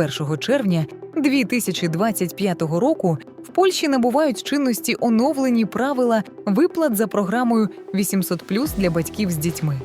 1 червня 2025 року в Польщі набувають чинності оновлені правила виплат за програмою 800+, для батьків з дітьми.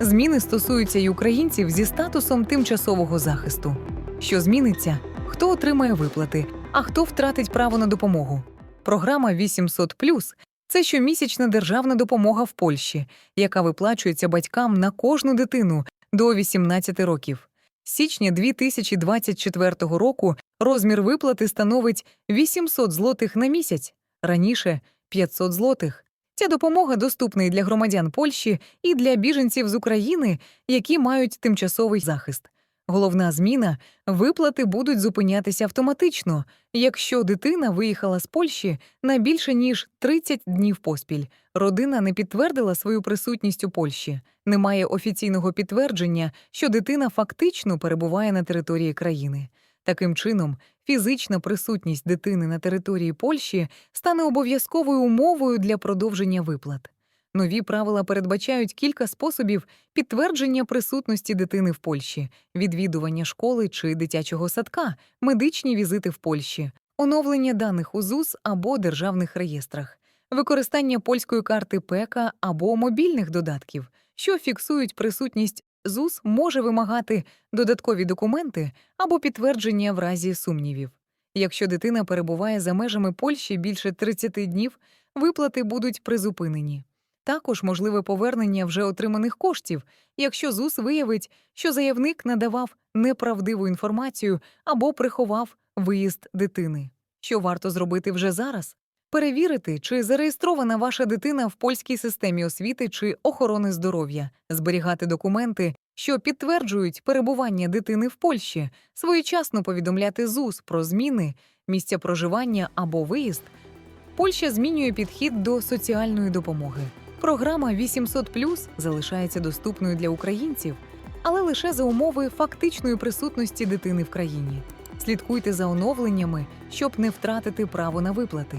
Зміни стосуються й українців зі статусом тимчасового захисту. Що зміниться? Хто отримає виплати, а хто втратить право на допомогу? Програма 800+, це щомісячна державна допомога в Польщі, яка виплачується батькам на кожну дитину до 18 років. З січня 2024 року розмір виплати становить 800 злотих на місяць, раніше 500 злотих. Ця допомога доступна і для громадян Польщі, і для біженців з України, які мають тимчасовий захист. Головна зміна виплати будуть зупинятися автоматично, якщо дитина виїхала з Польщі на більше ніж 30 днів поспіль. Родина не підтвердила свою присутність у Польщі, немає офіційного підтвердження, що дитина фактично перебуває на території країни. Таким чином, фізична присутність дитини на території Польщі стане обов'язковою умовою для продовження виплат. Нові правила передбачають кілька способів підтвердження присутності дитини в Польщі, відвідування школи чи дитячого садка, медичні візити в Польщі, оновлення даних у ЗУС або державних реєстрах, використання польської карти ПЕКА або мобільних додатків, що фіксують присутність ЗУС, може вимагати додаткові документи або підтвердження в разі сумнівів. Якщо дитина перебуває за межами Польщі більше 30 днів, виплати будуть призупинені. Також можливе повернення вже отриманих коштів, якщо ЗУС виявить, що заявник надавав неправдиву інформацію або приховав виїзд дитини. Що варто зробити вже зараз? Перевірити, чи зареєстрована ваша дитина в польській системі освіти чи охорони здоров'я, зберігати документи, що підтверджують перебування дитини в Польщі, своєчасно повідомляти ЗУС про зміни, місця проживання або виїзд. Польща змінює підхід до соціальної допомоги. Програма 800+, залишається доступною для українців, але лише за умови фактичної присутності дитини в країні. Слідкуйте за оновленнями, щоб не втратити право на виплати.